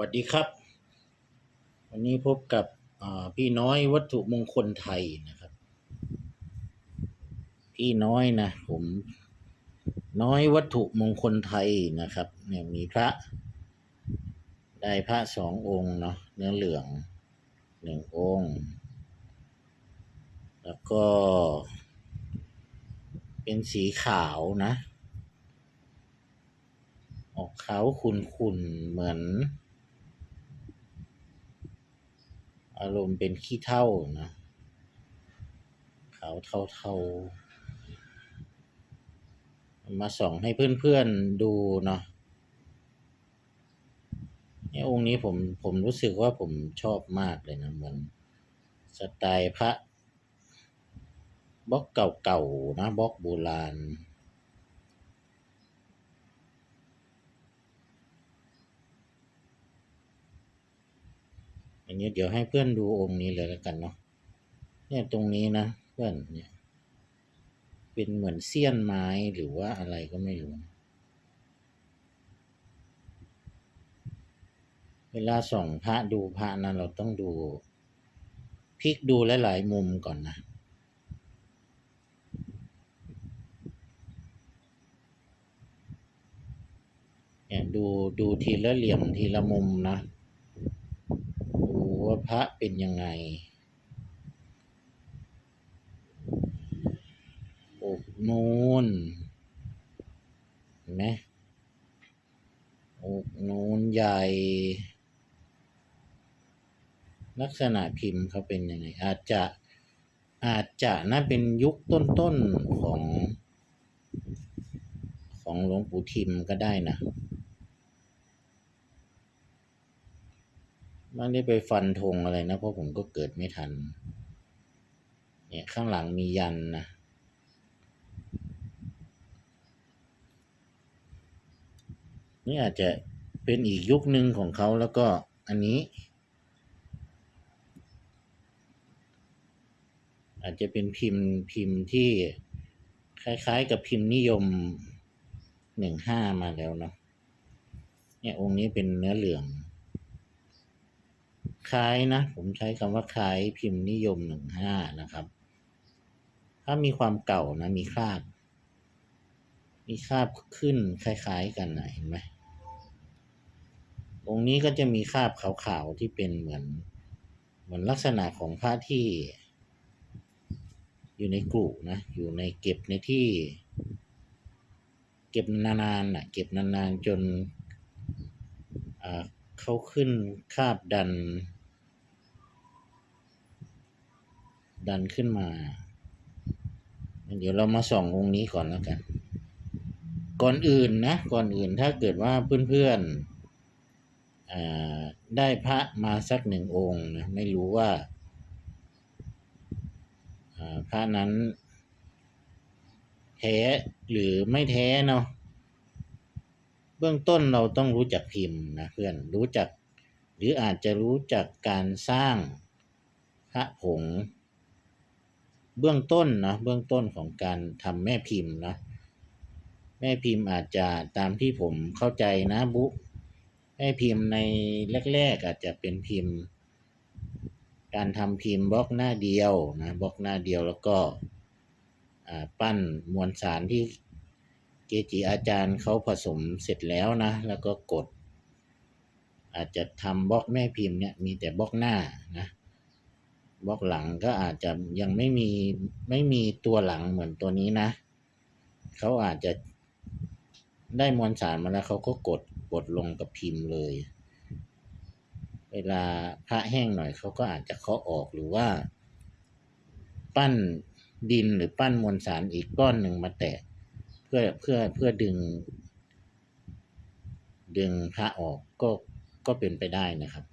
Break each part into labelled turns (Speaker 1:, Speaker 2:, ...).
Speaker 1: วัสดีครับ วันนี้พบกับพี่น้อยวัตถุมงคลไทยนะครับ พี่น้อยนะผมน้อยวัตถุมงคลไทยนะครับเนี่ยมีพระได้พระสององค์เนาะเนื้อเหลืองหนึ่งองค์ แล้วก็ เป็นสีขาวนะ ออกขาวขุ่นๆเหมือน อารมณ์เป็นขี้เถ้านะขาวเทาๆมาส่องให้เพื่อนๆดูเนาะเนี่ยองค์นี้ผมผมรู้สึกว่าผมชอบมากเลยนะเหมือนสไตล์พระบล็อกเก่าๆนะบล็อกโบราณ อันนี้เดี๋ยวให้เพื่อนดูองค์นี้เลยแล้วกันเนาะเนี่ยตรงนี้นะเพื่อนเนี่ย เป็นเหมือนเสี้ยนไม้หรือว่าอะไรก็ไม่รู้ เวลาส่องพระดูพระนะเราต้องดูพลิกดูหลายๆมุมก่อนนะเนี่ยดูดูทีละเหลี่ยมทีละมุมนะ ดูว่าพระเป็นยังไง อกนูนเห็นไหมอกนูนใหญ่ ลักษณะพิมพ์เขาเป็นยังไง อาจจะอาจจะน่าเป็นยุคต้นๆของ ของหลวงปู่ทิมก็ได้นะ ไม่ได้ไปฟันธงอะไรนะ เพราะผมก็เกิดไม่ทัน เนี่ยข้างหลังมียันนะ นี่อาจจะเป็นอีกยุคหนึ่งของเขาแล้วก็อันนี้ อาจจะเป็นพิมพ์พิมพ์ที่คล้ายๆกับพิมพ์นิยมหนึ่งห้ามาแล้วเนาะเนี่ยองค์นี้เป็นเนื้อเหลือง คล้ายนะ ผมใช้คำว่าคล้ายพิมพ์นิยมหนึ่งห้านะครับ ถ้ามีความเก่านะ มีคราบ มีคราบขึ้นคล้าย ๆ กันนะเห็นไหมองค์นี้ก็จะมีคราบขาวๆที่เป็นเหมือน เหมือนลักษณะของพระที่ อยู่ในกลุ่นะ อยู่ในเก็บในที่ เก็บนานๆนะเก็บนานๆจนอ่า เขาขึ้นคาบดัน ดันขึ้นมา เดี๋ยวเรามาส่ององค์นี้ก่อนแล้วกัน ก่อนอื่นนะ ก่อนอื่นถ้าเกิดว่าเพื่อนๆได้พระมาสักหนึ่งองค์นะไม่รู้ว่าพระนั้น แท้หรือไม่แท้เนาะ เบื้องต้นเราต้องรู้จักพิมพ์นะเพื่อนรู้จัก หรืออาจจะรู้จักการสร้างพระผง เบื้องต้นนะเบื้องต้นของการทำแม่พิมพ์นะแม่พิมพ์อาจจะตามที่ผมเข้าใจนะบุแม่พิมพ์ในแรก ๆ อาจจะเป็นพิมพ์ การทำพิมพ์บล็อกหน้าเดียวนะบล็อกหน้าเดียวแล้วก็ปั้นมวลสารที่ เกจิอาจารย์เขาผสมเสร็จแล้วนะ แล้วก็กด อาจจะทำบล็อกแม่พิมพ์เนี่ยมีแต่บล็อกหน้านะบล็อกหลังก็อาจจะยังไม่มีไม่มีตัวหลังเหมือนตัวนี้นะเขาอาจจะได้มวลสารมาแล้วเขาก็กดกดลงกับพิมพ์เลย เวลาพระแห้งหน่อยเขาก็อาจจะเคาะออกหรือว่า ปั้นดินหรือปั้นมวลสารอีกก้อนหนึ่งมาแตะ เพื่อเพื่อเพื่อดึง ดึงพระออกก็ก็เป็นไปได้นะครับ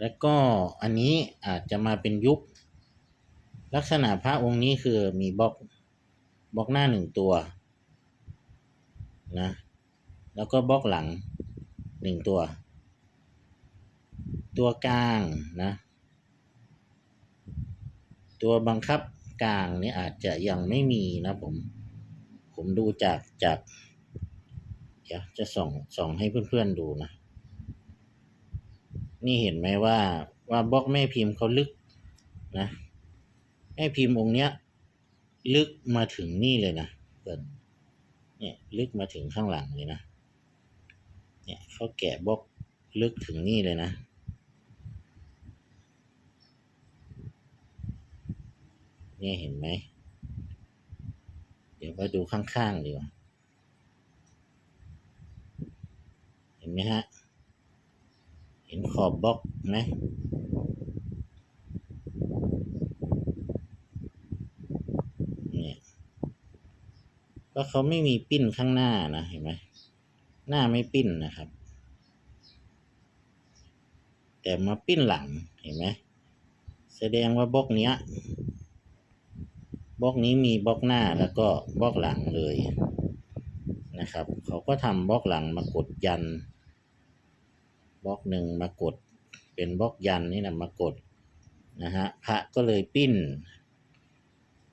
Speaker 1: แล้วก็อันนี้อาจจะมาเป็นยุค ลักษณะพระองค์นี้คือมีบล็อกบล็อกหน้าหนึ่งตัวนะแล้วก็บล็อกหลังหนึ่งตัว ตัวกลางนะ ตัวบังคับ กลางนี่อาจจะยังไม่มีนะผม ผมดูจากจากเดี๋ยวจะส่องส่องให้เพื่อนๆดูนะ นี่เห็นไหมว่าว่าบล็อกแม่พิมพ์เขาลึกนะแม่พิมพ์องค์เนี้ย ลึกมาถึงนี่เลยนะเพื่อนเนี่ยลึกมาถึงข้างหลังเลยนะเนี่ยเขาแกะบล็อกลึกถึงนี่เลยนะ นี่เห็นไหม เดี๋ยวมาดูข้างๆดีกว่าเห็นไหมฮะ เห็นขอบบล็อกไหมเนี่ยก็เขาไม่มีปิ้นข้างหน้านะ เห็นไหม หน้าไม่ปิ้นนะครับ แต่มาปิ้นหลัง เห็นไหม แสดงว่าบล็อกเนี้ย บล็อกนี้มีบล็อกหน้าแล้วก็บล็อกหลังเลยนะครับ เขาก็ทำบล็อกหลังมากดยันบล็อกหนึ่งมากดเป็นบล็อกยันนี่นะมากดนะฮะพระก็เลยปิ้น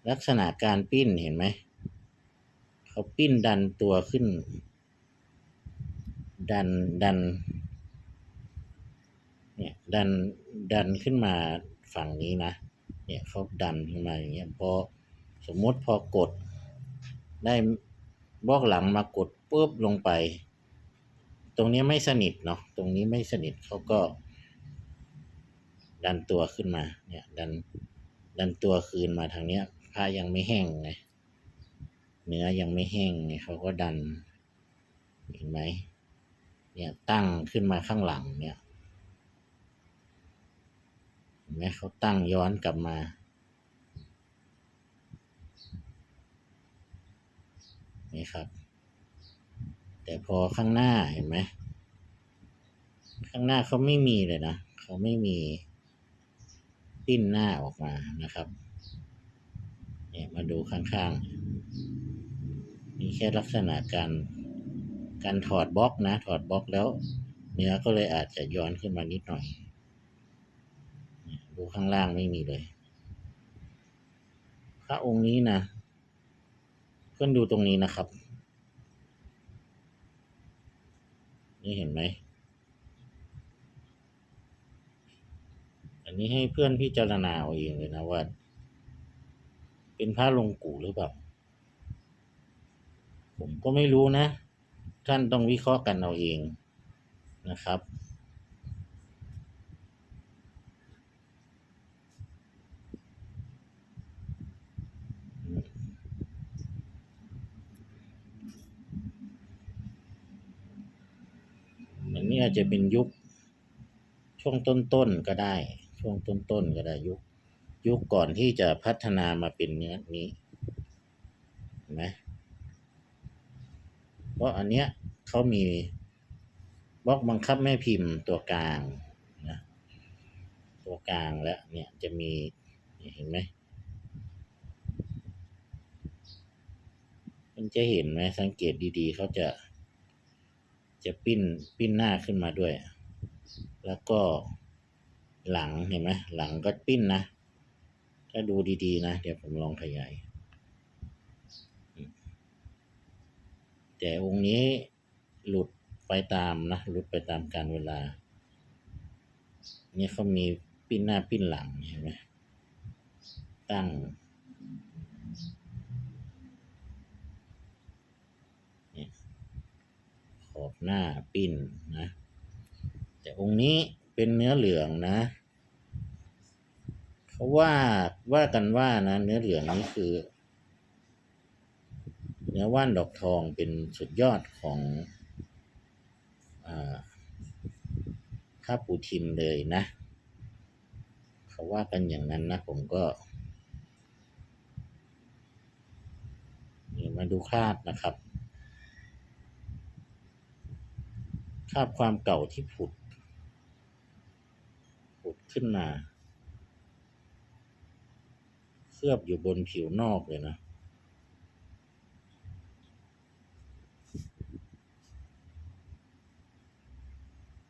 Speaker 1: ลักษณะการปิ้นเห็นไหมเขาปิ้นดันตัวขึ้น ดันดันเนี่ยดันดันขึ้นมาฝั่งนี้นะ เนี่ยเขาดันขึ้นมาอย่างเงี้ยพอ สมมติพอกด ได้บล็อกหลังมากดปุ๊บลงไป ตรงนี้ไม่สนิทเนาะตรงนี้ไม่สนิทเขาก็ ดันตัวขึ้นมา เนี่ยดันดันตัวคืนมาทางเนี้ยผ้ายังไม่แห้งไงเนื้อยังไม่แห้งไงเขาก็ดัน เห็นไหมเนี่ยตั้งขึ้นมาข้างหลังเนี่ยเห็นไหมเขาตั้งย้อนกลับมา นี่ครับ แต่พอข้างหน้าเห็นไหม ข้างหน้าเขาไม่มีเลยนะ เขาไม่มีปิ้นหน้าออกมานะครับ เนี่ยมาดูข้างๆ มีแค่ลักษณะการการถอดบล็อกนะ ถอดบล็อกแล้ว เนื้อก็เลยอาจจะย้อนขึ้นมานิดหน่อย ดูข้างล่างไม่มีเลย พระองค์นี้นะ พื่อนดูตรงนี้นะครับ นี่เห็นไหม อันนี้ให้เพื่อนพิจารณาเอาเองเลยนะว่า เป็นพระลงกูหรือเปล่า ผมก็ไม่รู้นะ ท่านต้องวิเคราะห์กันเอาเองนะครับ อั นนี้อาจจะเป็นยุค ช่วงต้นๆก็ได้ ช่วงต้นๆก็ได้ยุค ยุคก่อนที่จะพัฒนามาเป็นเนื้อนี้เห็นไหมเพราะอันเนี้ยเขามีบล็อกบังคับแม่พิมพ์ตัวกลางนะตัวกลางแล้วเนี่ยจะมีเห็นไหมมันจะเห็นไหมสังเกตดีๆเขาจะ จะปิ้นปิ้นหน้าขึ้นมาด้วย แล้วก็หลังเห็นไหมหลังก็ปิ้นนะ ถ้าดูดีๆ นะ เดี๋ยวผมลองขยาย แต่องค์นี้หลุดไปตามนะ หลุดไปตามการเวลา เนี่ยเขามีปิ้นหน้าปิ้นหลังเห็นไหมตั้ง เนี่ยข อบหน้าปิ้นนะ แต่องค์นี้เป็นเนื้อเหลืองนะเขาว่าว่ากันว่านะ เนื้อเหลืองนี่คือ เนื้อว่านดอกทองเป็นสุดยอดของอาข้าปูทิมเลยนะ เขาว่ากันอย่างนั้นนะ ผมก็นี่มาดูคราบนะครับ คราบความเก่าที่ผุด ผุดขึ้นมา เคลือบอยู่บนผิวนอกเลยนะ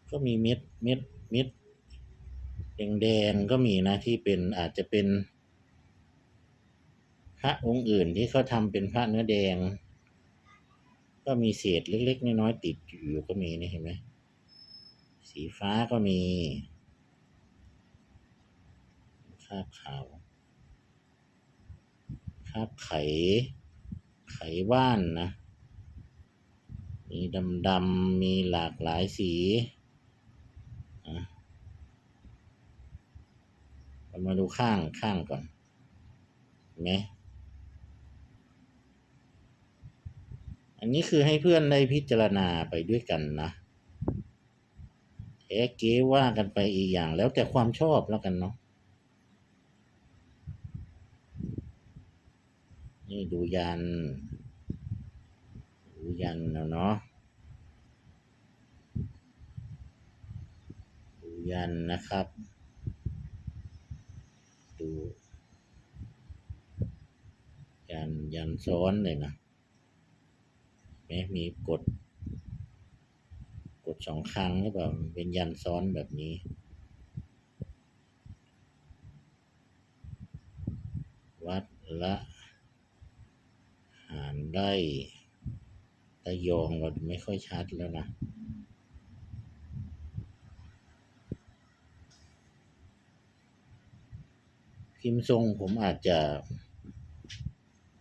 Speaker 1: ก็มีเม็ดเม็ดเม็ดแดงๆก็มีนะที่เป็นอาจจะเป็น พระองค์อื่นที่เขาทำเป็นพระเนื้อแดง ก็มีเศษเล็ก ๆ น้อยๆติดอยู่ก็มีนี่เห็นไหมสีฟ้าก็มีคราบขาวคราบไข ไขว่านนะ มีดำๆมีหลากหลายสีอะเรามาดูข้างข้างก่อนเห็นไหม อันนี้คือให้เพื่อนได้พิจารณาไปด้วยกันนะแท้เก๋ว่ากันไปอีกอย่างแล้วแต่ความชอบแล้วกันเนาะนี่ดูยัน ดูยันแล้วเนาะดูยันนะครับ ดู ยันยันซ้อนเลยนะ ม้มีกด กดสองครั้งหรือเปล่าเป็นยันซ้อนแบบนี้ วัดละหารได้ตะยองเราไม่ค่อยชัดแล้วนะพิมพ์ทรงผมอาจจะ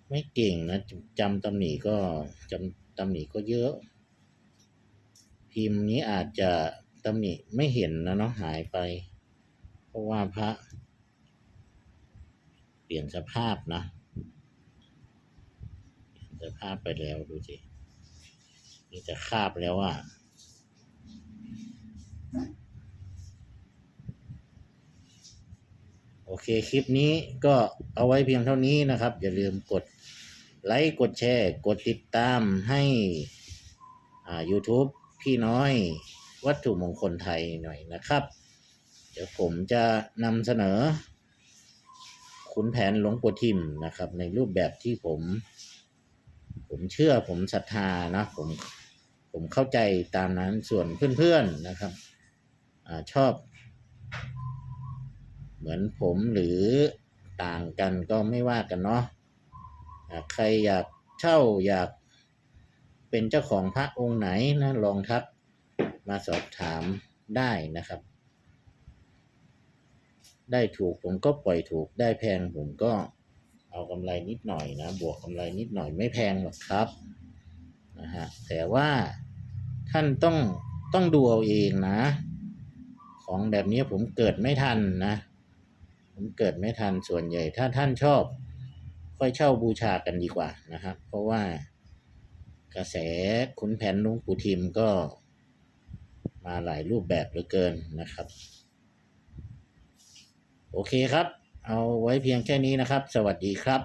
Speaker 1: ไม่เก่งนะจำตำหนิก็จำ ตำหนิก็เยอะ พิมพ์นี้อาจจะตำหนิไม่เห็นนะเนาะหายไป เพราะว่าพระ เปลี่ยนสภาพนะเปลี่ยนสภาพไปแล้วดูสินี่จะคาบแล้วอะโอเค คลิปนี้ก็เอาไว้เพียงเท่านี้นะครับ อย่าลืมกด ไลค์กดแชร์ กดติดตามให้อ่า YouTube พี่น้อยวัตถุมงคลไทยหน่อยนะครับ เดี๋ยวผมจะนำเสนอ ขุนแผนหลวงปู่ทิมนะครับ ในรูปแบบที่ผม ผมเชื่อผมศรัทธานะผมผมเข้าใจตามนั้นส่วนเพื่อนๆนะครับอชอบ เหมือนผมหรือต่างกันก็ไม่ว่ากันเนาะ ใครอยากเช่าอยากเป็นเจ้าของพระองค์ไหนนะลองทักมาสอบถามได้นะครับ ได้ถูกผมก็ปล่อยถูกได้แพงผมก็เอากำไรนิดหน่อยนะ บวกกำไรนิดหน่อยไม่แพงหรอกครับนะฮะแต่ว่าท่านต้องต้องดูเอาเองนะ ของแบบนี้ผมเกิดไม่ทันนะ ผมเกิดไม่ทันส่วนใหญ่ ถ้าท่านชอบ ค่อยเช่าบูชากันดีกว่านะครับ เพราะว่ากระแสขุนแผนลุงปู่ทิมก็มาหลายรูปแบบเหลือเกินนะครับ โอเคครับ เอาไว้เพียงแค่นี้นะครับ สวัสดีครับ